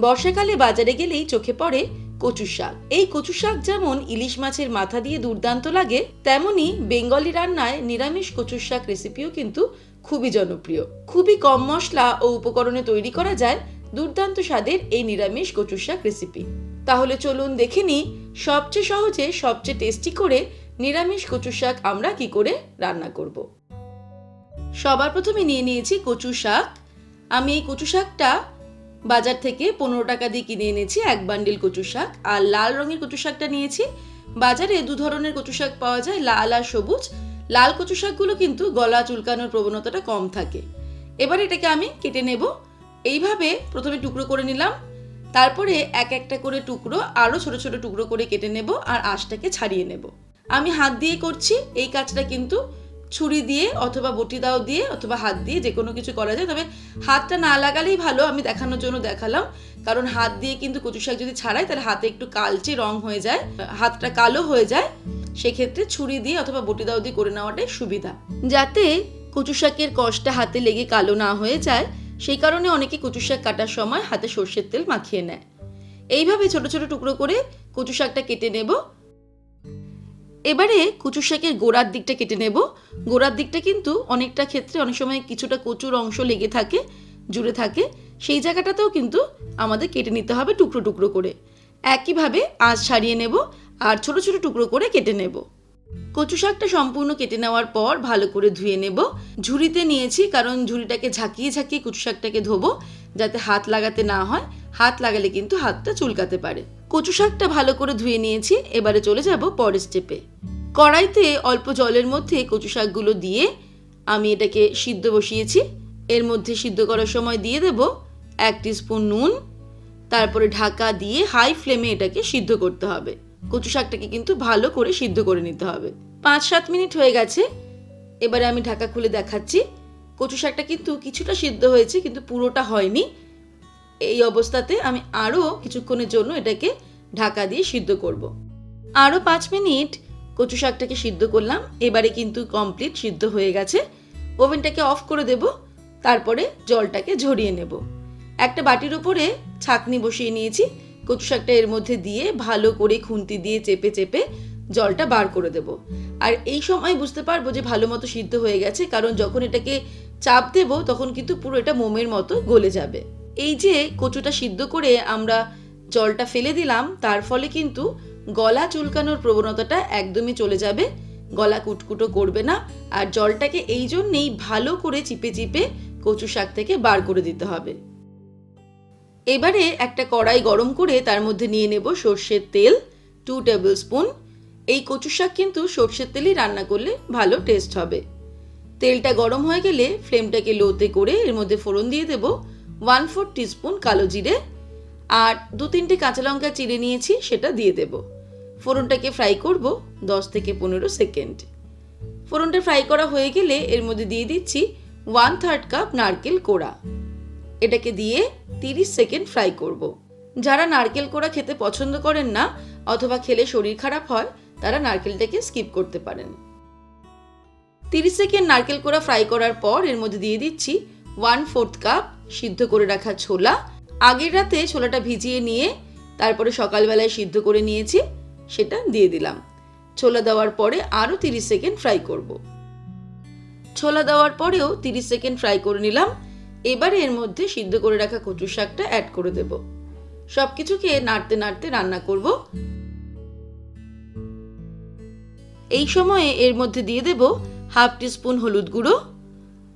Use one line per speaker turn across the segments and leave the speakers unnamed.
বর্ষাকালে বাজারে গেলেই চোখে পড়ে কচু শাক। এই কচু শাক যেমন ইলিশ মাছের মাথা দিয়ে দুর্দান্ত লাগে, তেমনি বেঙ্গলি রান্নায় নিরামিষ কচুর শাক রেসিপিও কিন্তু খুবই জনপ্রিয়। খুবই কম মশলা ও উপকরণে তৈরি করা যায় দুর্দান্ত স্বাদের এই নিরামিষ কচুর শাক রেসিপি তাহলে চলুন দেখে নিই সবচেয়ে সহজে সবচেয়ে টেস্টি করে নিরামিষ কচু শাক আমরা কি করে রান্না করব। সবার প্রথমে নিয়ে নিয়েছি কচু শাক। আমি এই কচু শাকটা বাজার থেকে পনেরো টাকা দিয়ে কিনে এনেছি এক বান্ডিল কচু শাক আর লাল রঙের কচু শাকটা নিয়েছি। বাজারে দু ধরনের কচু শাক পাওয়া যায়, লাল আর সবুজ। লাল কচু শাকগুলো কিন্তু গলা চুলকানোর প্রবণতাটা কম থাকে। এবার এটাকে আমি কেটে নেব। এইভাবে প্রথমে টুকরো করে নিলাম। তারপরে এক একটা করে টুকরো, আরও ছোট ছোট টুকরো করে কেটে নেব আর আঁশটাকে ছাড়িয়ে নেব। আমি হাত দিয়ে করছি, এই কাজটা কিন্তু ছুরি দিয়ে অথবা বটি দাও দিয়ে অথবা হাত দিয়ে যে কোনো কিছু করা যায়, তবে হাতটা না লাগালেই ভালো, আমি দেখানোর জন্য দেখালাম। কারণ হাত দিয়ে কিন্তু কচু শাক যদি ছাড়াই, তাহলে হাতে একটু কালচে রং হয়ে যায়, হাতটা কালো হয়ে যায়। সেক্ষেত্রে ছুরি দিয়ে অথবা বটি দাও দিয়ে করে নেওয়াটাই সুবিধা। যাতে কচু শাকের কষটা হাতে লেগে কালো না হয়ে যায়, সেই কারণে অনেকে কচু শাক কাটার সময় হাতে সর্ষের তেল মাখিয়ে নেয়। এইভাবে ছোট ছোট টুকরো করে কচু শাকটা কেটে নেব। এবারে কচু শাকের গোড়ার দিকটা কেটে নেব। গোড়ার দিকটা কিন্তু অনেকটা ক্ষেত্রে অনেক সময় কিছুটা কচুর অংশ লেগে থাকে, জুড়ে থাকে। সেই জায়গাটাতেও কিন্তু আমাদের কেটে নিতে হবে টুকরো টুকরো করে। একইভাবে আঁচ ছাড়িয়ে নেব আর ছোট ছোট টুকরো করে কেটে নেব। কচু শাকটা সম্পূর্ণ কেটে নেওয়ার পর ভালো করে ধুয়ে নেব। ঝুড়িতে নিয়েছি কারণ ঝুড়িটাকে ঝাঁকিয়ে ঝাঁকিয়ে কচু শাকটাকে ধোবো যাতে হাত লাগাতে না হয়। হাত লাগালে কিন্তু হাতটা চুলকাতে পারে। কচু শাকটা ভালো করে ধুয়ে নিয়েছি, এবারে চলে যাব পরের স্টেপে কড়াইতে অল্প জলের মধ্যে কচু শাকগুলো দিয়ে আমি এটাকে সিদ্ধ বসিয়েছি। এর মধ্যে সিদ্ধ করার সময় দিয়ে দেব এক স্পুন নুন। তারপরে ঢাকা দিয়ে হাই ফ্লেমে এটাকে সিদ্ধ করতে হবে। কচু শাকটাকে কিন্তু ভালো করে সিদ্ধ করে নিতে হবে। পাঁচ সাত মিনিট হয়ে গেছে, এবারে আমি ঢাকা খুলে দেখাচ্ছি। কচু শাকটা কিন্তু কিছুটা সিদ্ধ হয়েছে, কিন্তু পুরোটা হয়নি। এই অবস্থাতে আমি আরও কিছুক্ষণের জন্য এটাকে ঢাকা দিয়ে সিদ্ধ করব। আরও পাঁচ মিনিট কচু শাকটাকে সিদ্ধ করলাম। এবারে কিন্তু কমপ্লিট সিদ্ধ হয়ে গেছে। ওভেনটাকে অফ করে দেব। তারপরে জলটাকে ঝরিয়ে নেব। একটা বাটির উপরে ছাকনি বসিয়ে নিয়েছি। কচু শাকটা এর মধ্যে দিয়ে ভালো করে খুন্তি দিয়ে চেপে চেপে জলটা বার করে দেব। আর এই সময় বুঝতে পারব যে ভালো মতো সিদ্ধ হয়ে গেছে। কারণ যখন এটাকে চাপ দেব, তখন কিন্তু পুরো এটা মোমের মতো গলে যাবে। এই যে কচুটা সিদ্ধ করে আমরা জলটা ফেলে দিলাম, তার ফলে কিন্তু গলা চুলকানোর প্রবণতাটা একদমই চলে যাবে। গলা কুটকুটো করবে না। আর জলটাকে এই জন্যেই ভালো করে চিপে চিপে কচু শাক থেকে বার করে দিতে হবে। এবারে একটা কড়াই গরম করে তার মধ্যে নিয়ে নেব সর্ষের তেল টু টেবিল স্পুন এই কচু শাক কিন্তু সর্ষের তেলেই রান্না করলে ভালো টেস্ট হবে। তেলটা গরম হয়ে গেলে ফ্লেমটাকে লোতে করে এর মধ্যে ফোড়ন দিয়ে দেব। ওয়ান ফোর টিস্পুন কালো জিরে আর দু তিনটে কাঁচা লঙ্কা চিড়ে নিয়েছি, সেটা দিয়ে দেব। ফোড়নটাকে ফ্রাই করব দশ থেকে পনেরো সেকেন্ড। ফোড়নটা ফ্রাই করা হয়ে গেলে এর মধ্যে দিয়ে দিচ্ছি ওয়ান থার্ড কাপ নারকেল কোড়া। এটাকে দিয়ে তিরিশ সেকেন্ড ফ্রাই করব। যারা নারকেল কোড়া খেতে পছন্দ করেন না অথবা খেলে শরীর খারাপ হয়, তারা নারকেলটাকে স্কিপ করতে পারেন। তিরিশ সেকেন্ড নারকেল কোড়া ফ্রাই করার পর এর মধ্যে দিয়ে দিচ্ছি ওয়ান ফোর্থ কাপ সিদ্ধ করে রাখা ছোলা। আগের রাতে ছোলাটা ভিজিয়ে নিয়ে তারপরে সকালবেলায় সিদ্ধ করে নিয়েছি, সেটা দিয়ে দিলাম। ছোলা দেওয়ার পরে আরও তিরিশ সেকেন্ড ফ্রাই করব। ছোলা দেওয়ার পরেও তিরিশ সেকেন্ড ফ্রাই করে নিলাম। এবারে এর মধ্যে সিদ্ধ করে রাখা কচু শাকটা অ্যাড করে দেব। সব কিছুকে নাড়তে নাড়তে রান্না করব। এই সময়ে এর মধ্যে দিয়ে দেব হাফ টিস্পুন হলুদ গুঁড়ো।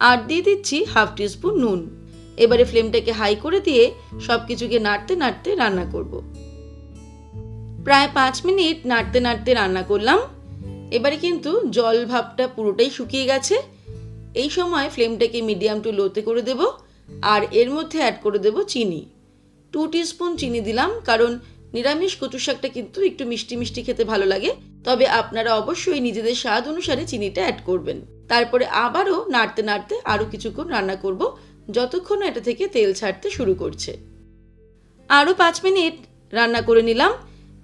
আর দিয়ে দিচ্ছি হাফ টিস্পুন নুন। এবারে ফ্লেমটাকে হাই করে দিয়ে সব কিছুকে নাড়তে নাড়তে রান্না করব। প্রায় পাঁচ মিনিট নাড়তে নাড়তে রান্না করলাম। এবারে কিন্তু জল ভাবটা পুরোটাই শুকিয়ে গেছে। এই সময় ফ্লেমটাকে মিডিয়াম টু লোতে করে দেব আর এর মধ্যে অ্যাড করে দেব চিনি। টু স্পুন চিনি দিলাম কারণ নিরামিষ কচু শাকটা কিন্তু একটু মিষ্টি মিষ্টি খেতে ভালো লাগে। তবে আপনারা অবশ্যই নিজেদের স্বাদ অনুসারে চিনিটা অ্যাড করবেন। তারপরে আবারও নাড়তে নাড়তে আরও কিছুক্ষণ রান্না করব। যতক্ষণ এটা থেকে তেল ছাড়তে শুরু করছে। আরও পাঁচ মিনিট রান্না করে নিলাম।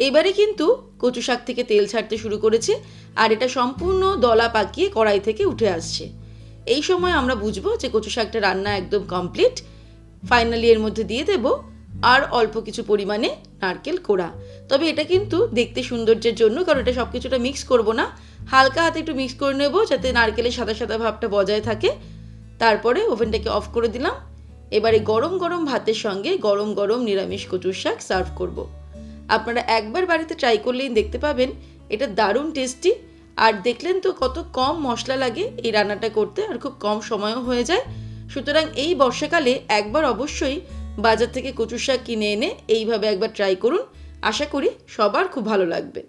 এবারে কিন্তু কচু শাক থেকে তেল ছাড়তে শুরু করেছে আর এটা সম্পূর্ণ দলা পাকিয়ে কড়াই থেকে উঠে আসছে। এই সময় আমরা বুঝব যে কচু শাকটা রান্না একদম কমপ্লিট। ফাইনালি এর মধ্যে দিয়ে দেব আর অল্প কিছু পরিমাণে নারকেল কোড়া। তবে এটা কিন্তু দেখতে সৌন্দর্যের জন্য, কারণ এটা সব কিছুটা মিক্স করব না। হালকা হাতে একটু মিক্স করে নেব যাতে নারকেলের সাদা সাদা ভাবটা বজায় থাকে। তারপরে ওভেনটাকে অফ করে দিলাম। এবারে গরম গরম ভাতের সঙ্গে গরম গরম নিরামিষ কচুর শাক সার্ভ করব। আপনারা একবার বাড়িতে ট্রাই করলেই দেখতে পাবেন, এটা দারুণ টেস্টি আর দেখলেন তো কত কম মশলা লাগে এই রান্নাটা করতে, আর খুব কম সময়ও হয়ে যায়। সুতরাং এই বর্ষাকালে একবার অবশ্যই বাজার থেকে কচুর শাক কিনে এনে এইভাবে একবার ট্রাই করুন। আশা করি সবার খুব ভালো লাগবে।